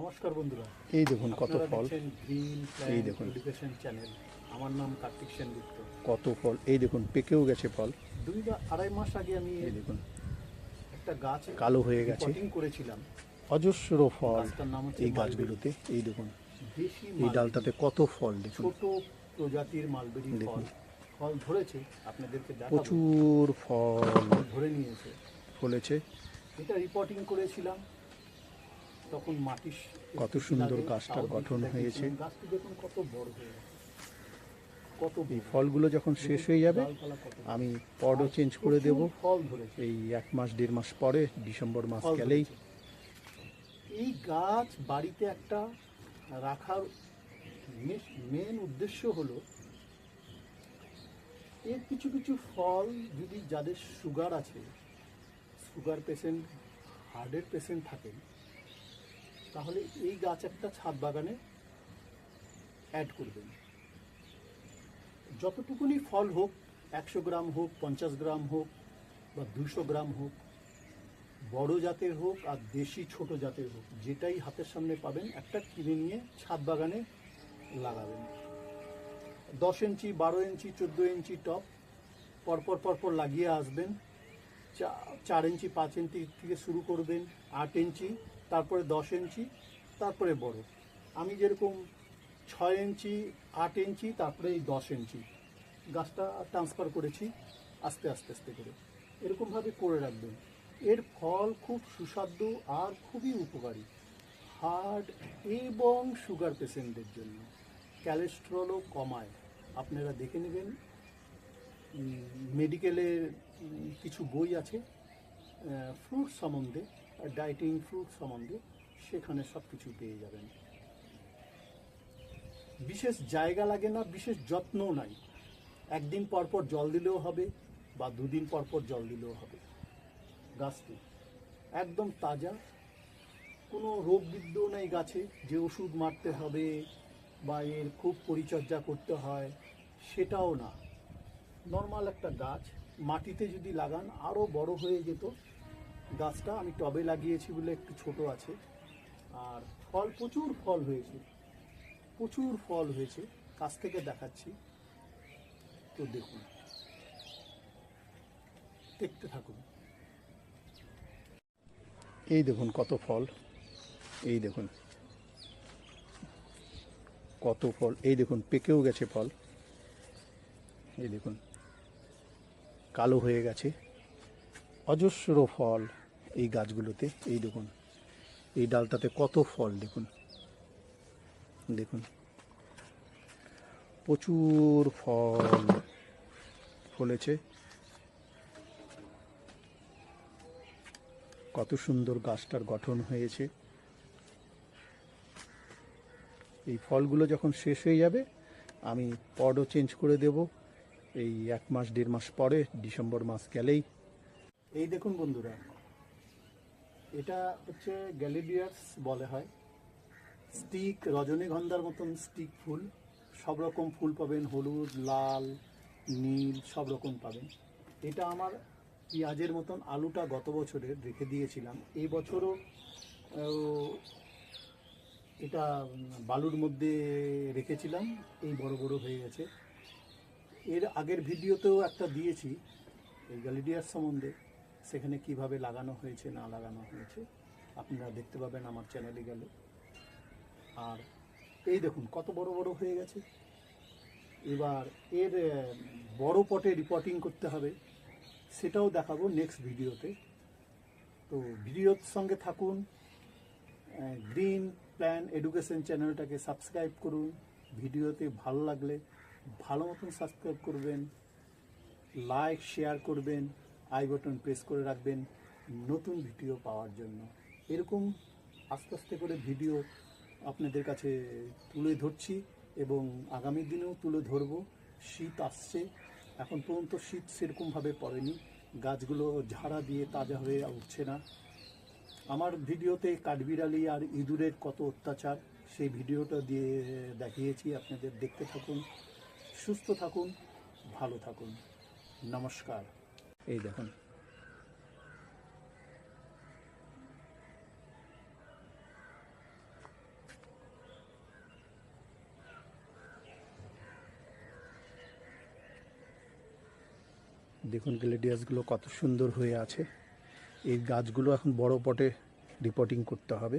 নমস্কার বন্ধুরা। এই দেখুন কত ফল। এই দেখুন। এডুকেশন চ্যানেল আমার নাম কার্তিক সেনগুপ্ত। কত ফল। এই দেখুন পেকেও গেছে ফল। দুই বা আড়াই মাস আগে আমি এই দেখুন। একটা গাছ কালো হয়ে গেছে। করেছিলাম। অজস্র ফল গাছটার নাম হচ্ছে এই গাছগুলোতে। এই দেখুন। এই ডালটাতে কত ফল দেখুন। ছোট প্রজাতির মালবেরি ফল। ফল ধরেছে আপনাদেরকে প্রচুর ফল ফল ধরে নিয়েছে। ফলেছে। এটা রিপোর্টিং করেছিলাম। তখন মাটি কত সুন্দর গাছটার গঠন হয়েছে। গাছটি দেখুন কত বড় হয়ে কত এই ফলগুলো যখন শেষ হয়ে যাবে। আমি পডও চেঞ্জ করে দেব। এই এক মাস দেড় মাস পরে ডিসেম্বর মাস গেলেই। এই গাছ বাড়িতে একটা রাখার মেন উদ্দেশ্য হলো এর কিছু কিছু ফল যদি যাদের সুগার আছে সুগার পেশেন্ট হার্টের পেশেন্ট থাকেন তাহলে এই গাছ একটা ছাদ বাগানে অ্যাড করবেন। যতটুকুনি ফল হোক, একশো গ্রাম হোক, পঞ্চাশ গ্রাম হোক, বা দুশো গ্রাম হোক, বড় জাতের হোক আর দেশি ছোট জাতের হোক, যেটাই হাতের সামনে পাবেন, একটা কিনে নিয়ে ছাদ বাগানে লাগাবেন। দশ ইঞ্চি, বারো ইঞ্চি, চোদ্দ ইঞ্চি টপ, পরপর পরপর লাগিয়ে আসবেন। চার ইঞ্চি, পাঁচ ইঞ্চি থেকে শুরু করবেন, আট ইঞ্চি তারপরে দশ ইঞ্চি, তারপরে বড়। আমি যেরকম ছয় ইঞ্চি, আট ইঞ্চি, তারপরে এই দশ ইঞ্চি গাছটা ট্রান্সফার করেছি আস্তে আস্তে আস্তে করে। এরকমভাবে করে রাখবেন। এর ফল খুব সুস্বাদু আর খুবই উপকারী। হার্ট এবং সুগার পেশেন্টদের জন্য। ক্যালেস্ট্রলও কমায়। আপনারা দেখে নেবেন মেডিকেলের কিছু বই আছে ফ্রুট সম্বন্ধে। ডায়েটিং ফ্রুট সম্বন্ধে সেখানে সব কিছু পেয়ে যাবেন। বিশেষ জায়গা লাগে না, বিশেষ যত্নও নাই। একদিন পর পর জল দিলেও হবে বা দুদিন পর পর জল দিলেও হবে। গাছটি একদম তাজা, কোনো রোগ বিদ্যও নেই গাছে, যে ওষুধ মারতে হবে বা এর খুব পরিচর্যা করতে হয়, সেটাও না। নর্মাল একটা গাছ, মাটিতে যদি লাগান, আরও বড় হয়ে যেত গাছটা আমি টবে লাগিয়েছি বলে একটু ছোট আছে। আর ফল, প্রচুর ফল হয়েছে। প্রচুর ফল হয়েছে। কাছ থেকে দেখাচ্ছি। তো দেখুন। দেখতে থাকুন। এই দেখুন কত ফল। এই দেখুন। কত ফল। এই দেখুন, পেকেও গেছে ফল। এই দেখুন। কালো হয়ে গেছে। অজস্র ফল। এই গাছগুলোতে, এই দেখুন, এই ডালটাতে কত ফল, দেখুন দেখুন, প্রচুর ফল ফলেছে। কত সুন্দর গাছটার গঠন হয়েছে। এই ফলগুলো যখন শেষ হয়ে যাবে, আমি পডও চেঞ্জ করে দেব। এই এক মাস, দেড় মাস পরে, ডিসেম্বর মাস গেলেই। এই দেখুন বন্ধুরা এটা হচ্ছে গ্যালিডিয়াস বলে হয়। স্টিক রজনীগন্ধার মতন স্টিক ফুল। সব রকম ফুল পাবেন, হলুদ, লাল, নীল, সব রকম পাবেন। এটা আমার পেঁয়াজের মতন আলুটা গত বছরের রেখে দিয়েছিলাম। এই বছরও এটা বালুর মধ্যে রেখেছিলাম। এই বড় বড় হয়ে গেছে। এর আগের ভিডিওতেও একটা দিয়েছি, এই গ্যালিডিয়াস সম্বন্ধে। সেখানে কীভাবে লাগানো হয়েছে, না লাগানো হয়েছে, আপনারা দেখতে পাবেন আমার চ্যানেলে গেলে। আর এই দেখুন, কত বড় বড় হয়ে গেছে। এবার এর বড় পটে রিপোর্টিং করতে হবে, সেটাও দেখাবো নেক্সট ভিডিওতে। তো ভিডিওর সঙ্গে থাকুন গ্রিন প্ল্যান এডুকেশন চ্যানেলটাকে সাবস্ক্রাইব করুন। ভিডিওতে ভালো লাগলে ভালো মতন সাবস্ক্রাইব করবেন লাইক শেয়ার করবেন। আই বাটন প্রেস করে রাখবেন নতুন ভিডিও পাওয়ার জন্য। এরকম আস্তে আস্তে করে ভিডিও আপনাদের কাছে তুলে ধরছি এবং আগামী দিনেও তুলে ধরবো। শীত আসছে, এখন পর্যন্ত শীত সেরকমভাবে পড়েনি। গাছগুলো ঝাড়া দিয়ে তাজা হয়ে উঠছে না। আমার ভিডিওতে কাঠবিড়ালি আর ইঁদুরের কত অত্যাচার, সেই ভিডিওটা দিয়ে দেখিয়েছি, আপনাদের দেখতে থাকুন, সুস্থ থাকুন, ভালো থাকুন। নমস্কার। এই দেখুন। দেখুন গ্লেডিয়াসগুলো কত সুন্দর হয়ে আছে। এই গাছগুলো এখন বড় পটে রিপোর্টিং করতে হবে।